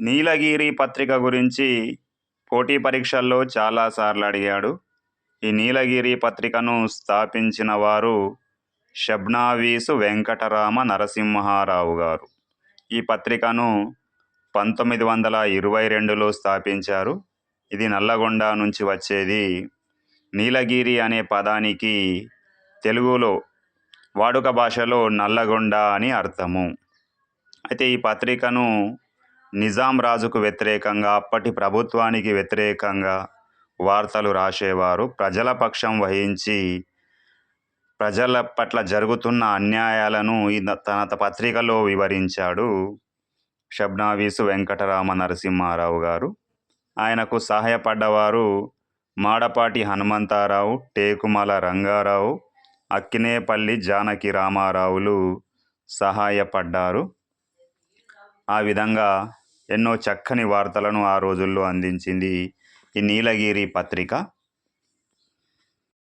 నీలగిరి పత్రిక గురించి పోటీ పరీక్షల్లో చాలాసార్లు అడిగాడు. ఈ నీలగిరి పత్రికను స్థాపించిన వారు షబ్నావీసు వెంకటరామ నరసింహారావు గారు. ఈ పత్రికను పంతొమ్మిది వందల ఇరవై రెండులో స్థాపించారు. ఇది నల్లగొండ నుంచి వచ్చేది. నీలగిరి అనే పదానికి తెలుగులో వాడుక భాషలో నల్లగొండ అని అర్థము. అయితే ఈ పత్రికను నిజాం రాజుకు వ్యతిరేకంగా అప్పటి ప్రభుత్వానికి వ్యతిరేకంగా వార్తలు రాసేవారు. ప్రజల పక్షం వహించి ప్రజల పట్ల జరుగుతున్న అన్యాయాలను తన పత్రికలో వివరించాడు షబ్నావీసు వెంకటరామ నరసింహారావు గారు. ఆయనకు సహాయపడ్డవారు మాడపాటి హనుమంతారావు టేకుమల రంగారావు అక్కినేపల్లి జానకి రామారావులు సహాయపడ్డారు. ఆ విధంగా ఎన్నో చక్కని వార్తలను ఆ రోజుల్లో అందించింది ఈ నీలగిరి పత్రిక.